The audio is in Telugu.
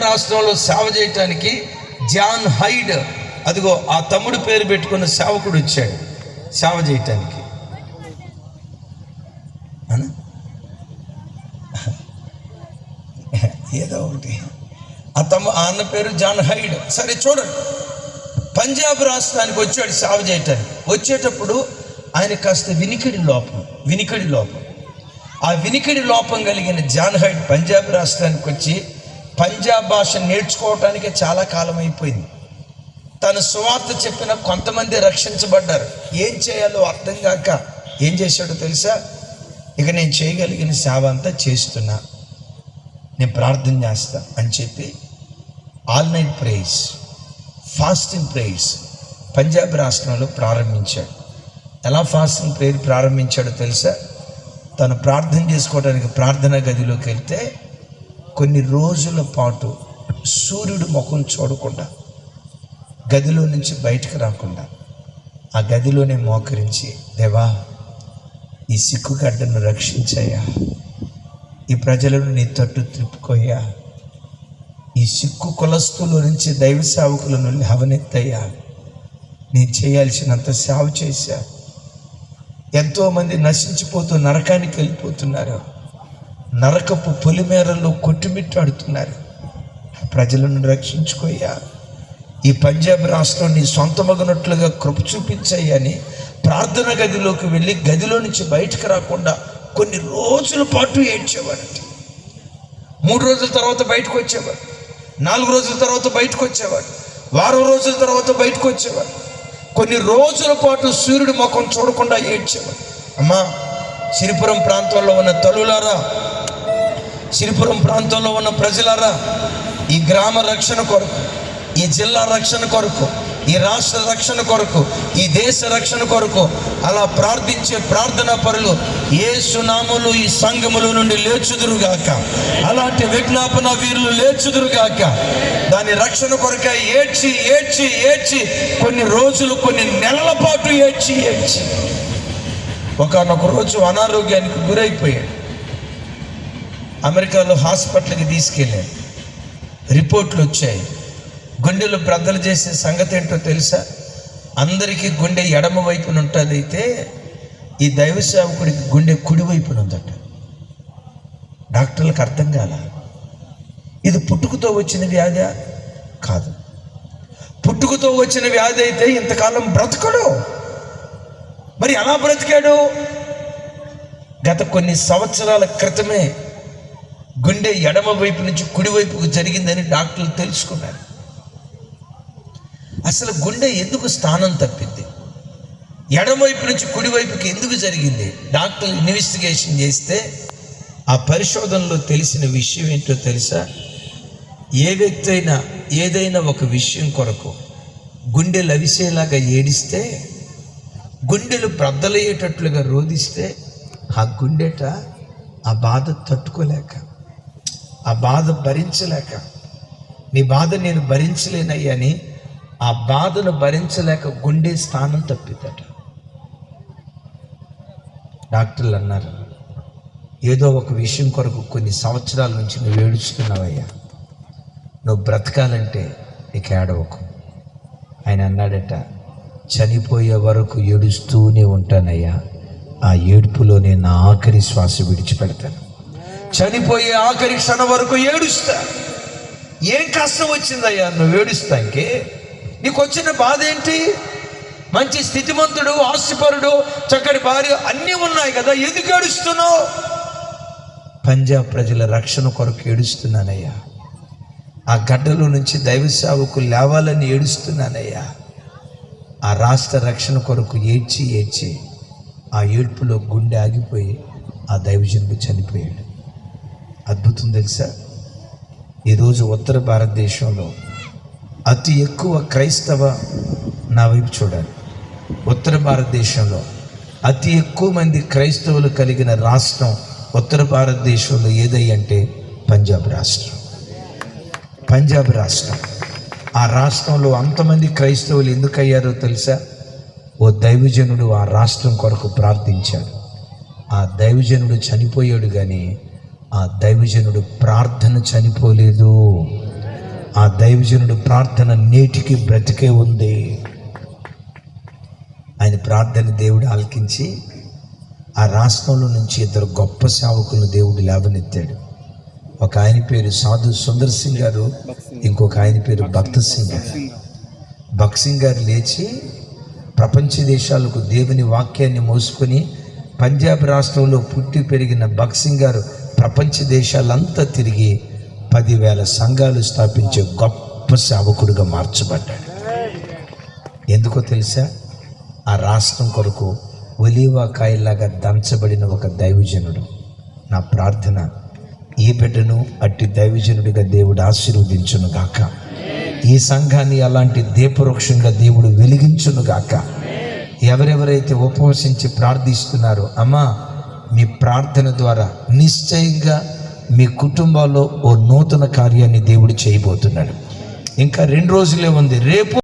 రాష్ట్రంలో సేవ చేయటానికి జాన్ హైడ్ అదిగో ఆ తమ్ముడు పేరు పెట్టుకున్న సేవకుడు వచ్చాడు సేవ చేయటానికి. ఏదో ఒకటి. ఆ తమ్ము ఆ అన్న పేరు జాన్ హైడ్. సరే చూడండి. పంజాబ్ రాష్ట్రానికి వచ్చాడు సేవ చేయటానికి. వచ్చేటప్పుడు ఆయన కాస్త వినికిడి లోపం వినికిడి లోపం. ఆ వినికిడి లోపం కలిగిన జాన్ హైడ్ పంజాబ్ రాష్ట్రానికి వచ్చి పంజాబ్ భాష నేర్చుకోవటానికి చాలా కాలం అయిపోయింది. తన సువార్త చెప్పిన కొంతమంది రక్షించబడ్డారు. ఏం చేయాలో అర్థం కాక ఏం చేశాడో తెలుసా? ఇక నేను చేయగలిగిన సేవ అంతా చేస్తున్నా. నేను ప్రార్థన చేస్తా అని చెప్పి all night prayers fasting prayers Punjab రాష్ట్రంలో ప్రారంభించాడు. ఎలా ఫాస్టింగ్ ప్రేయర్ ప్రారంభించాడో తెలుసా? తను ప్రార్థన చేసుకోవడానికి ప్రార్థనా గదిలోకి వెళ్తే కొన్ని రోజుల పాటు సూర్యుడు ముఖం చూడకుండా గదిలో నుంచి బయటకు రాకుండా ఆ గదిలోనే మోకరించి దేవా ఈ సిక్కుగడ్డను రక్షించయ్యా. ఈ ప్రజలను నీ తట్టు త్రిప్పుకోయ్యా ఈ సిక్కు కులస్తుల నుంచి దైవ సేవకులను లేవనెత్తయ్యా నేను చేయాల్సినంత సేవ చేశా. ఎంతోమంది నశించిపోతూ నరకానికి వెళ్ళిపోతున్నారు. నరకపు పొలిమేరల్లో కొట్టుమిట్టాడుతున్నారు. ప్రజలను రక్షించుకోయ్యా ఈ పంజాబ్ రాష్ట్రం నీ సొంతమగనట్లుగా కృప చూపించాయని ప్రార్థన గదిలోకి వెళ్ళి గదిలో నుంచి బయటకు రాకుండా కొన్ని రోజుల పాటు ఏడ్చేవాడు మూడు రోజుల తర్వాత బయటకు వచ్చేవాడు. నాలుగు రోజుల తర్వాత బయటకు వచ్చేవాడు. వారం రోజుల తర్వాత బయటకు వచ్చేవాడు. కొన్ని రోజుల పాటు సూర్యుడి ముఖం చూడకుండా ఏడ్చేవాడు. అమ్మా సిరిపురం ప్రాంతంలో ఉన్న తలులారా సిరిపురం ప్రాంతంలో ఉన్న ప్రజలారా ఈ గ్రామ రక్షణ కొరకు ఈ జిల్లా రక్షణ కొరకు ఈ రాష్ట్ర రక్షణ కొరకు ఈ దేశ రక్షణ కొరకు అలా ప్రార్థించే ప్రార్థనా పరులు ఏ సునాములు ఈ సంఘముల నుండి లేచుదురుగాక. అలాంటి విజ్ఞాపన వీరులు లేచుదురుగాక. దాని రక్షణ కొరక ఏడ్చి ఏడ్చి ఏడ్చి కొన్ని రోజులు కొన్ని నెలల పాటు ఏడ్చి ఏడ్చి. ఒకనొక రోజు అనారోగ్యానికి గురైపోయాడు. అమెరికాలో హాస్పిటల్కి తీసుకెళ్ళాడు రిపోర్ట్లు వచ్చాయి. గుండెలు బ్రద్దలు చేసే సంగతి ఏంటో తెలుసా? అందరికీ గుండె ఎడమ వైపున ఉంటుంది అయితే ఈ దైవ సేవకుడికి గుండె కుడివైపున ఉందట. డాక్టర్లకు అర్థం కాల. ఇది పుట్టుకతో వచ్చిన వ్యాధి కాదు. పుట్టుకతో వచ్చిన వ్యాధి అయితే ఇంతకాలం బ్రతకడు. మరి ఎలా బ్రతికాడు? గత కొన్ని సంవత్సరాల క్రితమే గుండె ఎడమ వైపు నుంచి కుడివైపుకు జరిగిందని డాక్టర్లు తెలుసుకున్నారు. అసలు గుండె ఎందుకు స్థానం తప్పింది? ఎడమవైపు నుంచి కుడివైపుకి ఎందుకు జరిగింది? డాక్టర్ ఇన్వెస్టిగేషన్ చేస్తే ఆ పరిశోధనలో తెలిసిన విషయం ఏంటో తెలుసా? ఏ వ్యక్తి అయినా ఏదైనా ఒక విషయం కొరకు గుండె లవిసేలాగా ఏడిస్తే గుండెలు ప్రద్దలయ్యేటట్లుగా రోధిస్తే ఆ గుండెట ఆ బాధ తట్టుకోలేక ఆ బాధ భరించలేక నీ బాధ నేను భరించలేనయ్యని ఆ బాధను భరించలేక గుండె స్థానం తప్పిద్దట డాక్టర్లు అన్నారు ఏదో ఒక విషయం కొరకు కొన్ని సంవత్సరాల నుంచి నువ్వు ఏడుస్తున్నావయ్యా. నువ్వు బ్రతకాలంటే నీకు ఏడవకు. ఆయన అన్నాడట చనిపోయే వరకు ఏడుస్తూనే ఉంటానయ్యా. ఆ ఏడుపులోనే నా ఆఖరి శ్వాస విడిచిపెడతాను. చనిపోయే ఆఖరి క్షణం వరకు ఏడుస్తా. ఏం కష్టం వచ్చిందయ్యా? నువ్వు ఏడుస్తాంకే నీకు వచ్చిన బాధ ఏంటి? మంచి స్థితిమంతుడు ఆస్తిపరుడు చక్కటి భార్య అన్నీ ఉన్నాయి కదా ఎందుకు ఏడుస్తున్నావు? పంజాబ్ ప్రజల రక్షణ కొరకు ఏడుస్తున్నానయ్యా. ఆ గడ్డలో నుంచి దైవ సేవకు లేవాలని ఏడుస్తున్నానయ్యా. ఆ రాష్ట్ర రక్షణ కొరకు ఏడ్చి ఏడ్చి ఆ ఏడ్పులో గుండె ఆగిపోయి ఆ దైవజనుడు చనిపోయాడు. అద్భుతం తెలుసా? ఈరోజు ఉత్తర భారతదేశంలో అతి ఎక్కువ క్రైస్తవ నా వైపు చూడాలి. ఉత్తర భారతదేశంలో అతి ఎక్కువ మంది క్రైస్తవులు కలిగిన రాష్ట్రం ఉత్తర భారతదేశంలో ఏదయ్యంటే పంజాబ్ రాష్ట్రం. పంజాబ్ రాష్ట్రం. ఆ రాష్ట్రంలో అంతమంది క్రైస్తవులు ఎందుకయ్యారో తెలుసా? ఓ దైవజనుడు ఆ రాష్ట్రం కొరకు ప్రార్థించాడు. ఆ దైవజనుడు చనిపోయాడు కానీ ఆ దైవజనుడు ప్రార్థన చనిపోలేదు. ఆ దైవజనుడు ప్రార్థన నేటికి బ్రతికే ఉంది. ఆయన ప్రార్థన దేవుడు ఆలకించి ఆ రాష్ట్రంలో నుంచి ఇద్దరు గొప్ప సేవకులను దేవుడు లేవనెత్తాడు. ఒక ఆయన పేరు సాధు సుందర్ సింగ్ గారు ఇంకొక ఆయన పేరు భక్త సింగ్ గారు. భక్త్ సింగ్ గారు లేచి ప్రపంచ దేశాలకు దేవుని వాక్యాన్ని మోసుకొని పంజాబ్ రాష్ట్రంలో పుట్టి పెరిగిన భక్త్ సింగ్ గారు ప్రపంచ దేశాలంతా తిరిగి పదివేల సంఘాలు స్థాపించే గొప్ప సేవకుడిగా మార్చబడ్డాడు. ఎందుకో తెలుసా? ఆ రాష్ట్రం కొరకు ఒలీవా కాయలాగా దంచబడిన ఒక దైవజనుడు. నా ప్రార్థన ఈ బిడ్డను అట్టి దైవజనుడిగా దేవుడు ఆశీర్వదించును గాక. ఈ సంఘాన్ని అలాంటి దీపవృక్షంగా దేవుడు వెలిగించును గాక. ఎవరెవరైతే ఉపవసించి ప్రార్థిస్తున్నారో అమ్మా మీ ప్రార్థన ద్వారా నిశ్చయంగా మీ కుటుంబాల్లో ఓ నూతన కార్యాన్ని దేవుడు చేయబోతున్నాడు. ఇంకా రెండు రోజులే ఉంది. రేపు